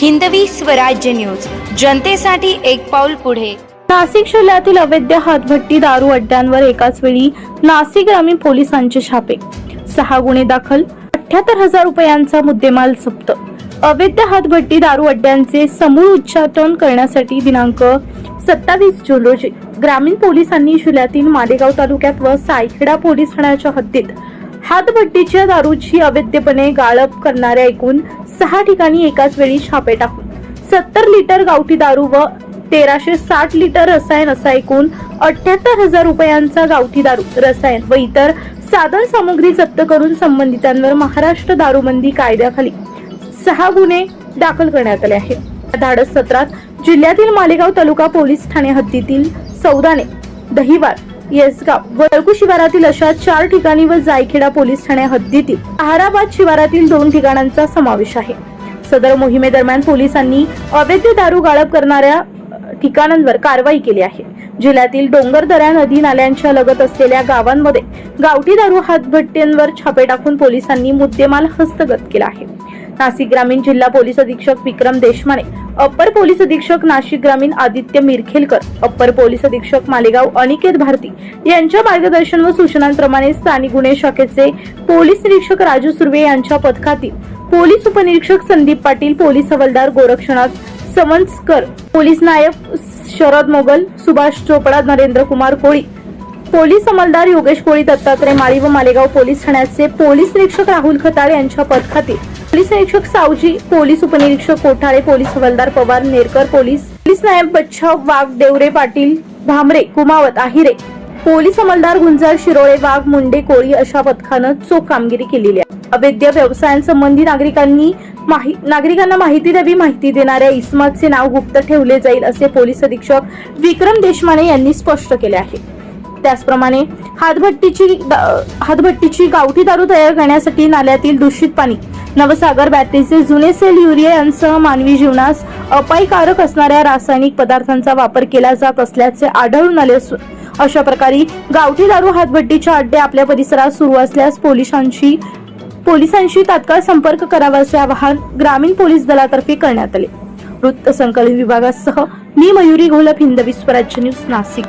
Hindavi Swarajya news. जनतेसाठी एक पाऊल पुढे. नाशिक शहरातील अवैध हातभट्टी दारू अड्ड्यांवर एकाच वेळी नाशिक ग्रामीण पोलिसांचे छापे. सहा गुन्हे दाखल अठ्याहत्तर हजार रुपयांचा मुद्देमाल जप्त. अवैध हातभट्टी दारू अड्ड्यांचे समूळ उच्चाटन करण्यासाठी दिनांक सत्तावीस जून रोजी ग्रामीण पोलिसांनी जिल्ह्यातील मालेगाव तालुक्यात व सायखेडा पोलीस ठाण्याच्या हद्दीत हातभट्टीच्या दारूची अवैधपणे गाळप करणाऱ्या एकूण सहा ठिकाणी एकाच वेळी छापे टाकून सत्तर लिटर गावठी दारू व तेराशे साठ लिटर रसायन असा एकूण अठ्याहत्तर हजार रुपयांचा गावठी दारू रसायन व इतर साधन सामुग्री जप्त करून संबंधितांवर महाराष्ट्र दारूबंदी कायद्याखाली सहा गुन्हे दाखल करण्यात आले आहेत. धाडस सत्रात जिल्ह्यातील मालेगाव तालुका पोलीस ठाणे हद्दीतील सौदाने दहिवार येसगाव वळकू शिवारातील अशा चार ठिकाणी व जायखेडा पोलीस ठाणे हद्दीतील आहाराबाद शिवारातील दोन ठिकाणांचा समावेश आहे. सदर मोहिमेदरम्यान पोलिसांनी अवैध दारू गाळप करणाऱ्या ठिकाणांवर कारवाई केली आहे. जिल्ह्यातील डोंगर दऱ्या नदी नाल्यांच्या लगत असलेल्या गावांमध्ये गावठी दारू हातभट्ट्यांवर छापे टाकून पोलिसांनी मुद्देमाल हस्तगत केला आहे. नाशिक ग्रामीण जिल्हा पोलीस अधीक्षक विक्रम देशमाने अप्पर पोलीस अधीक्षक नाशिक ग्रामीण आदित्य मिरखेलकर अप्पर पोलीस अधीक्षक मालेगाव अनिकेत भारती यांच्या मार्गदर्शन व सूचनांप्रमाणे स्थानिक गुन्हे शाखेचे पोलीस निरीक्षक राजू सुर्वे यांच्या पथकातील पोलीस उपनिरीक्षक संदीप पाटील पोलीस हवालदार गोरक्षनाथ समन्सकर पोलीस नायक शरद मोगल सुभाष चोपडा नरेंद्र कुमार कोळी. पोलीस अंमलदार योगेश कोळी दत्तात्रय माळी व मालेगाव पोलीस ठाण्याचे पोलीस निरीक्षक राहुल खताळ यांच्या पदखाती पोलीस निरीक्षक सावजी पोलीस उपनिरीक्षक कोठाळे पोलीस हवालदार पवार नेरकर पोलीस. पोलीस नायब बच्छाव वाघ देवरे पाटील भामरे कुमावत आहिरे. पोलीस अंमलदार गुंजार शिरोळे वाघ मुंडे कोळी अशा पथकानं चोख कामगिरी केलेली आहे. अवैध व्यवसायांसंबंधी नागरिकांनी माहि- नागरिकांना माहिती द्यावी माहिती देणाऱ्या इस्मातचे नाव गुप्त ठेवले जाईल असे पोलीस अधीक्षक विक्रम देशमाने यांनी स्पष्ट केले आहे. त्याचप्रमाणे हातभट्टीची हातभट्टीची गावठी दारू तयार करण्यासाठी नाल्यातील दूषित पाणी नवसागर बॅटरीचे जुने सेल युरिया यांसह मानवी जीवनास अपायकारक असणाऱ्या रासायनिक पदार्थांचा वापर केला जात असल्याचे आढळून आले असून अशा प्रकारे गावठी दारू हातभट्टीच्या अड्डे आपल्या परिसरात सुरू असल्यास पोलिसांची पोलिसांशी तात्काळ संपर्क करावा असे आवाहन ग्रामीण पोलीस दलातर्फे करण्यात आले. वृत्त संकलन विभागासह मी मयुरी घोलप हिंदवी स्वराज्य न्यूज नाशिक.